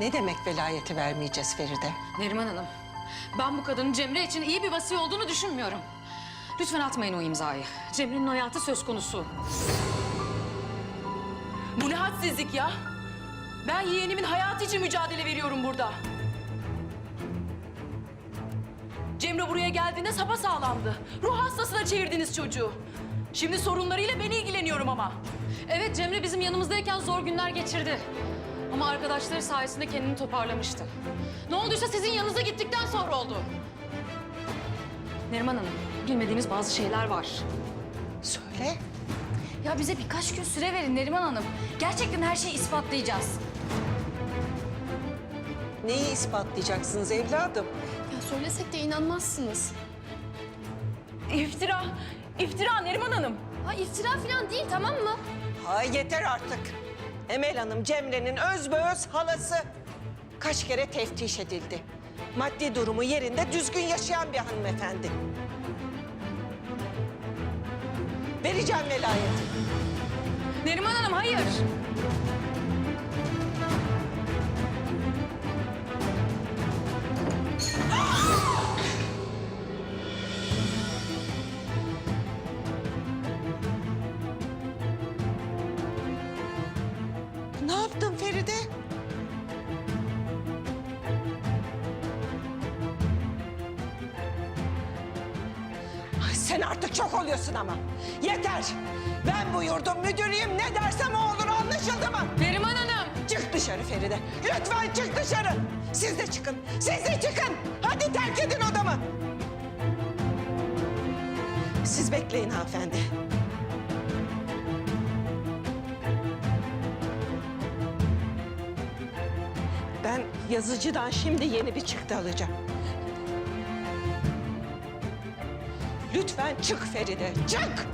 Ne demek velayeti vermeyeceğiz Feride? Neriman Hanım, ben bu kadının Cemre için iyi bir vasi olduğunu düşünmüyorum. Lütfen atmayın o imzayı. Cemre'nin hayatı söz konusu. Bu ne hadsizlik ya? Ben yeğenimin hayatı için mücadele veriyorum burada. Cemre buraya geldiğinde sapasağlamdı. Ruh hastasına çevirdiniz çocuğu. Şimdi sorunlarıyla ben ilgileniyorum ama. Evet Cemre bizim yanımızdayken zor günler geçirdi. Ama arkadaşları sayesinde kendini toparlamıştı. Ne olduysa sizin yanınıza gittikten sonra oldu. Neriman Hanım, bilmediğimiz bazı şeyler var. Söyle. Ya bize birkaç gün süre verin Neriman Hanım. Gerçekten her şeyi ispatlayacağız. Neyi ispatlayacaksınız evladım? Ya söylesek de inanmazsınız. İftira, iftira Neriman Hanım. Ha iftira falan değil tamam mı? Ha yeter artık. Emel Hanım Cemre'nin özbeöz halası. Kaç kere teftiş edildi. Maddi durumu yerinde düzgün yaşayan bir hanımefendi. Vereceğim velayeti. Neriman Hanım hayır. Ne yaptın Feride? Ay sen artık çok oluyorsun ama. Yeter. Ben bu yurdun müdürüyüm. Ne dersem o olur anlaşıldı mı? Neriman Hanım. Çık dışarı Feride. Lütfen çık dışarı. Siz de çıkın. Siz de çıkın. Hadi terk edin odamı. Siz bekleyin hanımefendi. Ben yazıcıdan şimdi yeni bir çıktı alacağım. Lütfen çık Feride, çık!